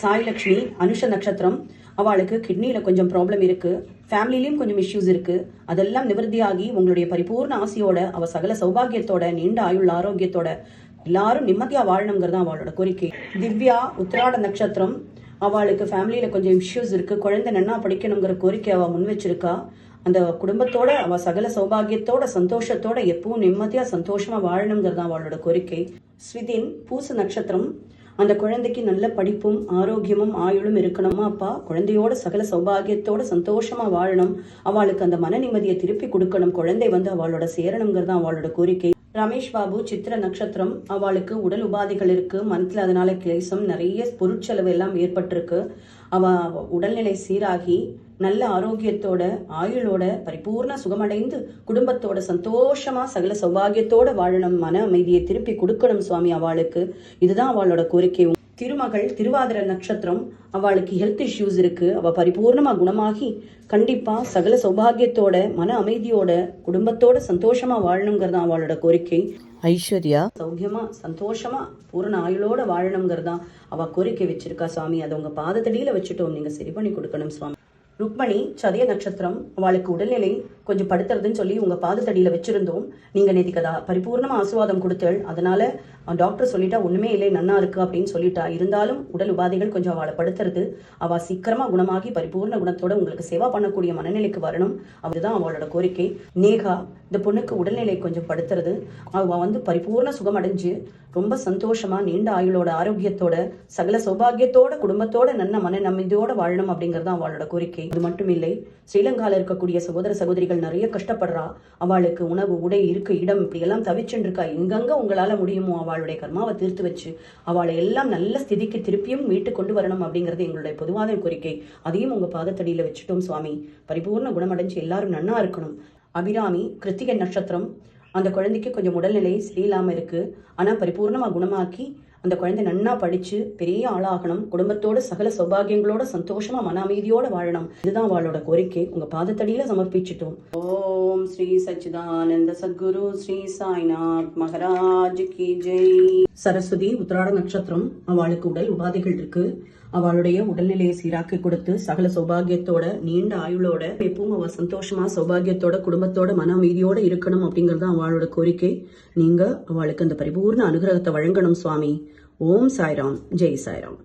சாய் லக்ஷ்மி அனுஷ நட்சத்திரம் அவளுக்கு கிட்னியில கொஞ்சம் ப்ராப்ளம் இருக்கு. ஃபேமிலிலையும் கொஞ்சம் இஷ்யூஸ் இருக்கு. அதெல்லாம் நிவர்த்தியாகி உங்களுடைய பரிபூர்ண ஆசையோட அவ சகல சௌபாகியத்தோட நீண்ட ஆயுள் ஆரோக்கியத்தோட எல்லாரும் நிம்மதியா வாழணுங்கிறது தான் அவளோட கோரிக்கை. திவ்யா உத்திராட நட்சத்திரம் அவளுக்கு ஃபேமிலியில கொஞ்சம் இஷ்யூஸ் இருக்கு. குழந்தை நன்னா படிக்கணுங்கிற கோரிக்கை அவ முன் வச்சிருக்கா. அந்த குடும்பத்தோட அவ சகல சௌபாகியத்தோட சந்தோஷத்தோட எப்பவும் நிம்மதியா சந்தோஷமா வாழணுங்கிறது தான் அவளோட கோரிக்கை. ஸ்விதின் பூச நட்சத்திரம் அந்த குழந்தைக்கு நல்ல படிப்பும் ஆரோக்கியமும் ஆயுளும் இருக்கணுமா. அப்பா குழந்தையோட சகல சௌபாகியத்தோட சந்தோஷமா வாழணும். அவளுக்கு அந்த மன நிம்மதியை திருப்பி கொடுக்கணும். குழந்தை வந்து அவளோட சேரணுங்கிறது தான் அவளோட கோரிக்கை. ரமேஷ் பாபு சித்திர நட்சத்திரம் அவளுக்கு உடல் உபாதைகள் இருக்கு. மனத்துல அதனால கிளேசம் நிறைய பொருட்செலவு எல்லாம் ஏற்பட்டிருக்கு. அவ உடல்நிலை சீராகி நல்ல ஆரோக்கியத்தோட ஆயுளோட பரிபூர்ண சுகமடைந்து குடும்பத்தோட சந்தோஷமா சகல சௌபாகியத்தோட வாழணும். மன அமைதியை திருப்பி கொடுக்கணும் சுவாமி அவளுக்கு. இதுதான் அவளோட கோரிக்கை. திருமகள் திருவாதிர நட்சத்திரம் அவளுக்கு ஹெல்த் இஷ்யூஸ் இருக்கு. அவ பரிபூர்ணமா குணமாகி கண்டிப்பா சகல சௌபாகியத்தோட மன அமைதியோட குடும்பத்தோட சந்தோஷமா வாழணுங்கிறது தான் அவளோட கோரிக்கை. ஐஸ்வர்யா? சௌக்கியமா சந்தோஷமா பூரண ஆயுளோட வாழணுங்கிறதா அவ கோரிக்கை வச்சிருக்கா சுவாமி அதை உங்க பாதத்தடியில வச்சுட்டோம். நீங்க சரி பண்ணி கொடுக்கணும் சுவாமி ருக்மணி சதய நட்சத்திரம் அவளுக்கு உடல்நிலை கொஞ்சம் படுத்துறதுன்னு சொல்லி உங்க பாதத்தடியில வச்சிருந்தோம். நீங்க நேத்திக்கு அதை பரிபூர்ணமா ஆசுவாதம் கொடுத்தள். அதனால டாக்டர் சொல்லிட்டா ஒண்ணுமே இல்லை நன்னா இருக்கு அப்படின்னு சொல்லிட்டா. இருந்தாலும் உடல் உபாதைகள் கொஞ்சம் அவளை படுத்துறது அவ சீக்கிரமா குணமாகி பரிபூர்ண குணத்தோட உங்களுக்கு சேவா பண்ணக்கூடிய மனநிலைக்கு வரணும். அதுதான் அவளோட கோரிக்கை. நேகா இந்த பொண்ணுக்கு உடல்நிலை கொஞ்சம் படுத்துறது. அவ வந்து பரிபூர்ண சுகம் அடைஞ்சு ரொம்ப சந்தோஷமா நீண்ட ஆயுளோட ஆரோக்கியத்தோட சகல சௌபாகியத்தோட குடும்பத்தோட நல்ல மன நம்பிக்கையோட வாழணும் அப்படிங்கறது அவளோட கோரிக்கை. அது மட்டும் இல்லை ஸ்ரீலங்காவில் இருக்கக்கூடிய சகோதர சகோதரிகள் நிறைய கஷ்டப்படுறா. அவளுக்கு உணவு உடை இருக்கு இடம் இப்படி எல்லாம் தவிச்சுட்டு இருக்கா எங்கெங்க உங்களால முடியுமோ அவளுடைய கர்மாவை தீர்த்து வச்சு அவளை எல்லாம் நல்ல ஸ்திதிக்கு திருப்பியும் மீட்டு கொண்டு வரணும் அப்படிங்கிறது எங்களுடைய பொதுவான கோரிக்கை. அதையும் உங்க பாதத்தடியில வச்சுட்டோம் சுவாமி. பரிபூர்ண குணமடைஞ்சு எல்லாரும் நன்னா இருக்கணும். அபிராமி கிருத்திகை நட்சத்திரம். அந்த குழந்தைக்கு கொஞ்சம் உடல்நிலை சரியில்லாமல் இருக்கு. ஆனால் பரிபூர்ணமாக குணமாக்கி அந்த குழந்தை நன்னா படிச்சு பெரிய ஆளாகணும். குடும்பத்தோட சகல சௌபாகியங்களோட சந்தோஷமா மன அமைதியோட வாழணும். இதுதான் அவளோட கோரிக்கை. உங்க பாதத்தடியில சமர்ப்பிச்சிட்டோம். ஓ. ஓம் ஸ்ரீ சச்சிதானந்த சத்குரு ஸ்ரீ சாய்நாத் மகராஜ் கி ஜெய். சரஸ்வதி உத்திராட நட்சத்திரம் அவளுக்கு உடல் உபாதைகள் இருக்கு. அவளுடைய உடல்நிலையை சீராக்கி கொடுத்து சகல சௌபாகியத்தோட நீண்ட ஆயுளோட எப்பவும் அவ சந்தோஷமா சௌபாகியத்தோட குடும்பத்தோட மன அமைதியோட இருக்கணும் அப்படிங்கறது அவளோட கோரிக்கை. நீங்க அவளுக்கு அந்த பரிபூர்ண அனுகிரகத்தை வழங்கணும் சுவாமி. ஓம் சாய்ராம். ஜெய் சாய்ராம்.